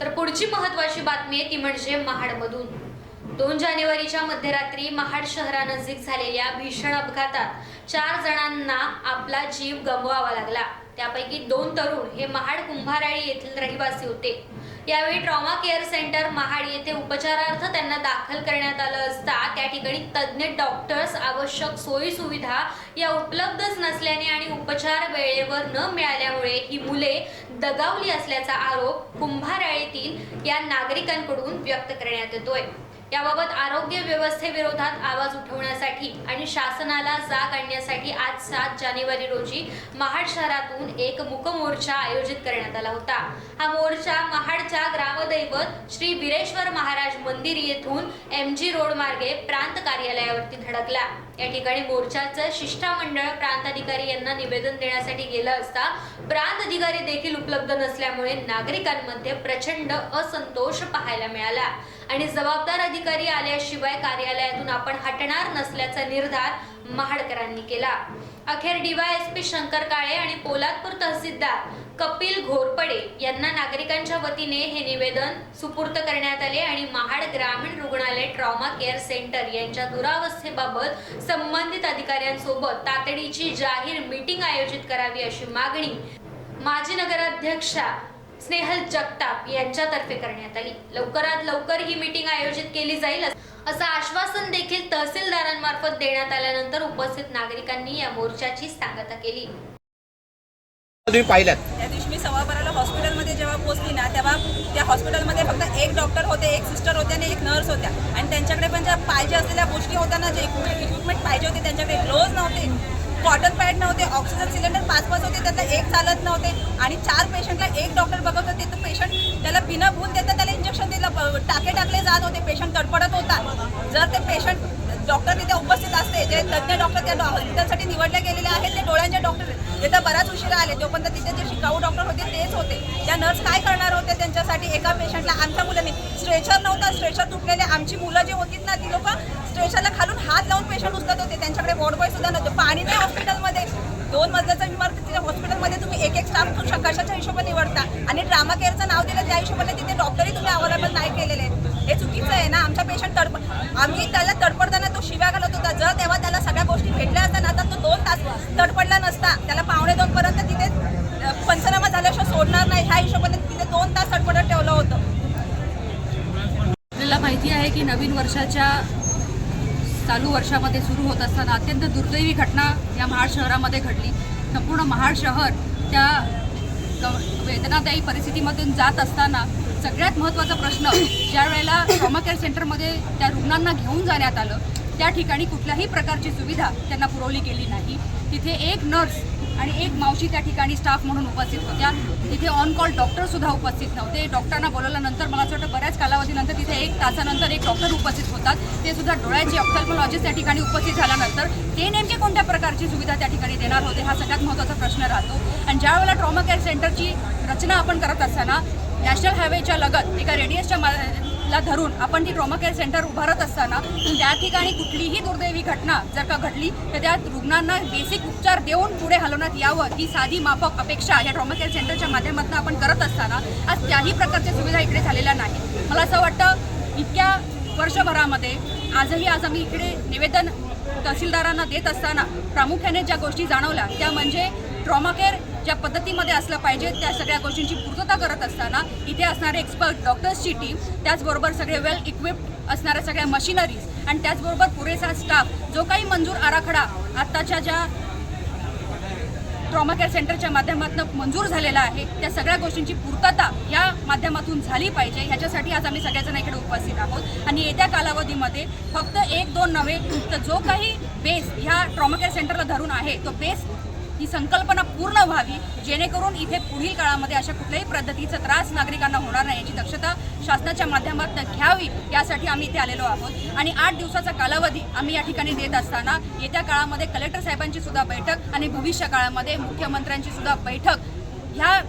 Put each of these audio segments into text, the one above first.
तर पुढची महत्वाची बातमी आहे ती म्हणजे महाडमधून. दोन जानेवारीच्या मध्यरात्री महाड शहरानजीक झालेल्या भीषण अपघातात चार जणांना आपला जीव गमवावा लागला. त्यापैकी दोन तरुण हे महाड कुंभाराळी येथील रहिवासी होते. यावेळी ट्रॉमा केअर सेंटर महाड येथे उपचारार्थ त्यांना दाखल करण्यात आलं असता त्या ठिकाणी तज्ज्ञ डॉक्टर्स आवश्यक सोयी सुविधा या उपलब्धच नसल्याने आणि उपचार वेळेवर न मिळाल्यामुळे ही मुले दगावली असल्याचा आरोप कुंभाराळीतील या नागरिकांकडून व्यक्त करण्यात येतोय. याबाबत आरोग्य व्यवस्थेविरोधात आवाज उठवण्यासाठी आणि शासनाला जाग आणण्यासाठी आज सात जानेवारी रोजी महाड शहरातून एक मुक मोर्चा आयोजित करण्यात आला होता. हा मोर्चा महाडच्या ग्रामदैवत श्री बिरेश्वर महाराज मंदिर येथून एम जी रोड मार्गे प्रांत कार्यालयावरती धडकला. या ठिकाणी मोर्चाचं शिष्टमंडळ प्रांताधिकारी यांना निवेदन देण्यासाठी गेलं असता प्रांत अधिकारी देखील उपलब्ध नसल्यामुळे नागरिकांमध्ये प्रचंड असंतोष पाहायला मिळाला. आणि जबाबदार अधिकारी आल्याशिवाय कार्यालयातून आपण हटणार नसल्याचा निर्धार महाडकरांनी केला. अखेर डीवायएसपी शंकर काळे आणि पोलादपूर तहसीलदार कपिल घोरपडे यांना नागरिकांच्या वतीने हे निवेदन सुपूर्त करण्यात आले आणि महाड ग्रामीण रुग्णालय ट्रॉमा केअर सेंटर यांच्या दुरावस्थेबाबत संबंधित अधिकाऱ्यांसोबत तातडीची जाहीर मीटिंग आयोजित करावी अशी मागणी माजी नगराध्यक्षा स्नेहल जगताप यांच्यातर्फे करण्यात आली. लवकरात लवकर ही मीटिंग आयोजित केली जाईल असं आश्वासन देखील तहसीलदारांमार्फत देण्यात आल्यानंतर उपस्थित नागरिकांनी या मोर्चाची सांगता केली. तुम्ही पाहिल्यात. त्या दिवशी मी सव्वा बाराला हॉस्पिटलमध्ये जेव्हा पोहोचली ना तेव्हा त्या हॉस्पिटलमध्ये फक्त एक डॉक्टर होते एक सिस्टर होते आणि एक नर्स होत्या. आणि त्यांच्याकडे पण ज्या पाहिजे असलेल्या गोष्टी होत्या ना जे इक्विपमेंट पाहिजे होते त्यांच्याकडे ग्लोव्ज नव्हते. कॉटन पॅड नव्हते ऑक्सिजन सिलेंडर पाच पाच होते त्यातला एक चालत नव्हते. आणि चार पेशंटला एक डॉक्टर बघत होते. तर पेशंट त्याला बिना भूल देता त्याला इंजेक्शन दिलं. टाके टाकले जात होते. पेशंट तडपडत होता. जर ते पेशंट डॉक्टर तिथे उपस्थित असते जे तज्ज्ञ डॉक्टर त्या हॉस्पिटलसाठी निवडले गेलेले आहेत ते डोळ्यांचे डॉक्टर तिथं बराच उशिरा आले. तोपर्यंत तिथे जे शिकाऊ डॉक्टर होते तेच होते. त्या नर्स काय करणार होते? त्यांच्यासाठी एका पेशंटला आमच्या मुलांनी स्ट्रेचर नव्हता. स्ट्रेचर तुटलेले आमची मुलं जे होती ना ती लोक स्ट्रेचरला खालून हात लावून पेशंट उचलत होते. त्यांच्याकडे वॉर्ड बॉय सुद्धा नव्हते. पाणी नाही दोन मजल्याचा इमारत हॉस्पिटलमध्ये तुम्ही एक एक स्टाफ कशाच्या हिशोबाने निवडता? आणि ड्रामा केअरचं नाव दिलं त्या हिशोबाने तिथे डॉक्टरही तुम्ही अवेलेबल नाही केलेले. आहेत. हे चुकीचं आहे ना? आमचा पेशंट तडपड आम्ही त्याला तडपडताना तो शिव्या घालत होता. जर तेव्हा त्याला सगळ्या गोष्टी भेटल्या असताना तर तो दोन तास तडपडला नसता. त्याला पावणे दोनपर्यंत तिथे पंचनामा झाल्याशिवाय सोडणार नाही. ह्या हिशोबाने तिथे दोन तास तडपडत ठेवलं होतं. आपल्याला माहिती आहे की नवीन वर्षाच्या चालू वर्षामध्ये सुरू होत असताना अत्यंत दुर्दैवी घटना या महाड शहरामध्ये घडली. संपूर्ण महाड शहर त्या ग- वेदनादायी परिस्थितीमधून जात असताना सगळ्यात महत्त्वाचा प्रश्न ज्या वेळेला ट्रॉमा केअर सेंटरमध्ये त्या रुग्णांना घेऊन जाण्यात आलं त्या ठिकाणी कुठल्याही प्रकारची सुविधा त्यांना पुरवली गेली नाही. तिथे एक नर्स आणि एक मावशी त्या ठिकाणी स्टाफ म्हणून उपस्थित होत्या. तिथे ऑन कॉल डॉक्टर सुद्धा उपस्थित नव्हते. डॉक्टरांना बोलवल्यानंतर मला असं वाटतं बऱ्याच कालावधीनंतर तिथे एक तासानंतर एक डॉक्टर उपस्थित होतात. ते सुद्धा डोळ्याचे ऑप्थॅल्मॉलॉजिस्ट त्या ठिकाणी उपस्थित झाल्यानंतर ते नेमके कोणत्या प्रकारची सुविधा त्या ठिकाणी देणार होते हा सगळ्यात महत्त्वाचा प्रश्न राहतो. आणि ज्यावेळेला ट्रॉमा केअर सेंटरची रचना आपण करत असताना नॅशनल हायवेच्या लगत एका रेडियसच्या ला धरून आपण ती ट्रॉमा केअर सेंटर उभारत असताना त्या ठिकाणी कुठलीही दुर्दैवी घटना जर का घडली तर त्या रुग्णांना बेसिक उपचार देऊन पुढे हलवण्यात यावं ही साधी माफक अपेक्षा या ट्रॉमा केअर सेंटरच्या माध्यमातून आपण करत असताना आज त्याही प्रकारच्या सुविधा इकडे झालेल्या नाही मला असं वाटतं इतक्या वर्षभरामध्ये आजही आज आम्ही इकडे निवेदन तहसीलदारांना देत असताना प्रामुख्याने ज्या गोष्टी जाणवल्या त्या म्हणजे ट्रॉमा केअर ज्या पद्धतीमध्ये असलं पाहिजे त्या सगळ्या गोष्टींची पूर्तता करत असताना इथे असणारे एक्सपर्ट डॉक्टर्सची टीम त्याचबरोबर सगळे वेल इक्विप्ड असणाऱ्या सगळ्या मशिनरीज आणि त्याचबरोबर पुरेसा स्टाफ जो काही मंजूर आराखडा आत्ताच्या ज्या ट्रॉमा केअर सेंटरच्या माध्यमातून मंजूर झालेला आहे त्या सगळ्या गोष्टींची पूर्तता या माध्यमातून झाली पाहिजे. ह्याच्यासाठी आज आम्ही सगळ्याजण इकडे उपस्थित आहोत आणि येत्या कालावधीमध्ये फक्त एक दोन नव्हे तर जो काही बेस ह्या ट्रॉमा केअर सेंटरला धरून आहे तो बेस ही संकल्पना पूर्ण व्हावी जेणेकरून इथे पुढील काळामध्ये अशा कुठल्याही पद्धतीचा त्रास नागरिकांना होणार नाही याची दक्षता शासनाच्या माध्यमातून घ्यावी यासाठी आम्ही इथे आलेलो आहोत. आणि आठ दिवसाचा कालावधी आम्ही या ठिकाणी देत असताना येत्या काळामध्ये कलेक्टर साहेबांची सुद्धा बैठक आणि भविष्य काळामध्ये मुख्यमंत्र्यांची सुद्धा बैठक ह्या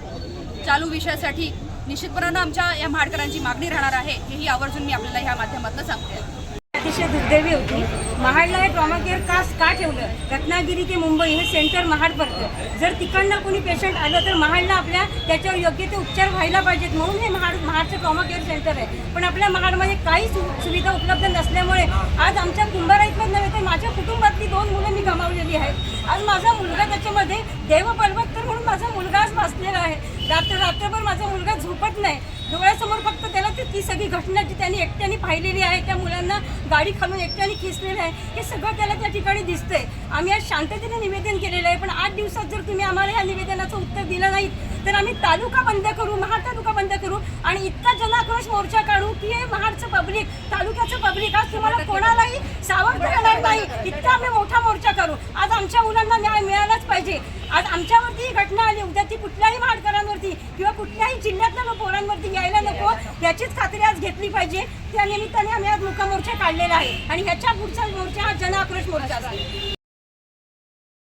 चालू विषयासाठी निश्चितपणानं आमच्या या महाडकरांची मागणी राहणार आहे हेही आवर्जून मी आपल्याला ह्या माध्यमातून सांगते. अतिशय दुर्दैवी होती. महाडला हे ट्रॉमा केअर का का ठेवलं? रत्नागिरी ते मुंबई हे सेंटर महाड पडतं. जर तिकडनं कोणी पेशंट आलं तर महाडला आपल्या त्याच्यावर योग्य ते उपचार व्हायला पाहिजेत. म्हणून हे महाड महाडचं ट्रॉमा केअर सेंटर आहे. पण आपल्या महाडमध्ये काही सुविधा उपलब्ध नसल्यामुळे आज आमच्या कुंभाराईतच नव्हे तर माझ्या कुटुंबातली दोन मुलं मी गमावलेली आहेत. आज माझा मुलगा त्याच्यामध्ये देव तर म्हणून माझा मुलगा आज वाचलेला आहे. रात्र रात्रभर माझा मुलगा झोपत नाही. डोळ्यासमोर फक्त त्याला ती ती सगळी घटना जी त्यांनी एकट्याने पाहिलेली आहे त्या मुलांना गाडी खालून एकट्याने खेचलेलं आहे हे सगळं त्याला त्या ठिकाणी दिसतंय. आम्ही आज शांततेने निवेदन केलेलं आहे पण आठ दिवसात जर तुम्ही आम्हाला या निवेदनाचं उत्तर दिलं नाहीत तर आम्ही तालुका बंद करू महाड तालुका बंद करू आणि इतका जनाक्रोश मोर्चा काढू की हे महाडचं पब्लिक तालुक्याचं पब्लिक आज तुम्हाला कोणालाही सावध करणार नाही. इतका आम्ही मोठा मोर्चा करू. आज आमच्या मुलांना न्याय मिळालाच पाहिजे. आज आमच्यावरती ही घटना आली उद्या ती कुठल्याही पोरांवरती किंवा कुठल्याही जिल्ह्यातल्या पोरांवरती यायला नको याचीच खात्री आज घेतली पाहिजे. त्या निमित्ताने आम्ही आज मुका मोर्चा काढलेला आहे. आणि ह्याच्या पुढचा मोर्चा हा जन आक्रोश मोर्चा असेल.